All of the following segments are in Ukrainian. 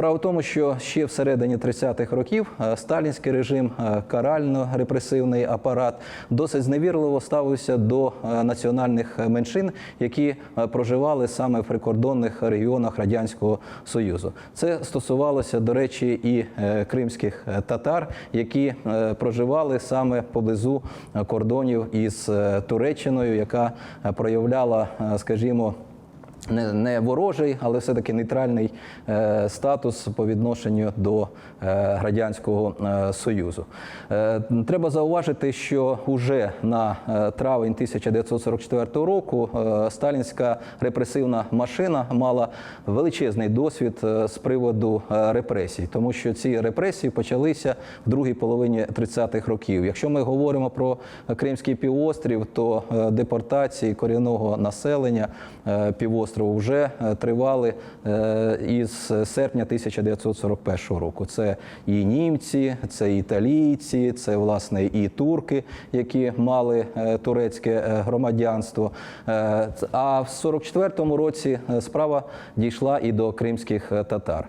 Справа в тому, що ще всередині 30-х років е, сталінський режим, е, карально-репресивний апарат досить зневірливо ставився до е, національних меншин, які проживали саме в прикордонних регіонах радянського союзу. Це стосувалося, до речі, і кримських татар, які проживали саме поблизу кордонів із Туреччиною, яка проявляла, скажімо не, не ворожий, але все-таки нейтральний е, статус по відношенню до е, радянського е, союзу. Е, треба зауважити, що уже на е, травень 1944 року е, сталінська репресивна машина мала величезний досвід е, з приводу е, репресій, тому що ці репресії почалися в другій половині 30-х років. Якщо ми говоримо про Кримський півострів, то е, депортації корінного населення е, півострову вже е, тривали е, із серпня 1941 року. Це і німці, це і італійці, це власне і турки, які мали е, турецьке громадянство. А в 44-му році справа дійшла і до кримських татар.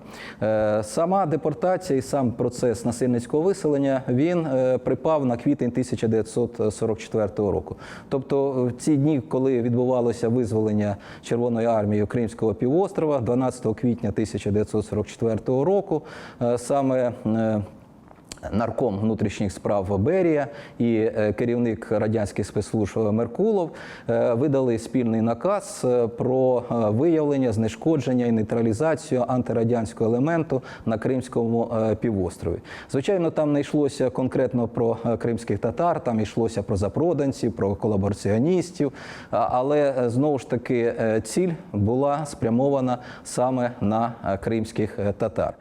Сама депортація і сам процес насильницького виселення він припав на квітень 1944 року. Тобто в ці дні, коли відбувалося визволення Червоної армії Кримського півострова, 12 квітня 1944 року, е, саме е, Нарком внутрішніх справ Берія і е, керівник радянських спецслужб Меркулов е, видали спільний наказ е, про виявлення, знешкодження і нейтралізацію антирадянського елементу на Кримському півострові. Звичайно, там не йшлося конкретно про кримських татар, там йшлося про запроданців, про колабораціоністів, але знову ж таки ціль була спрямована саме на кримських татар.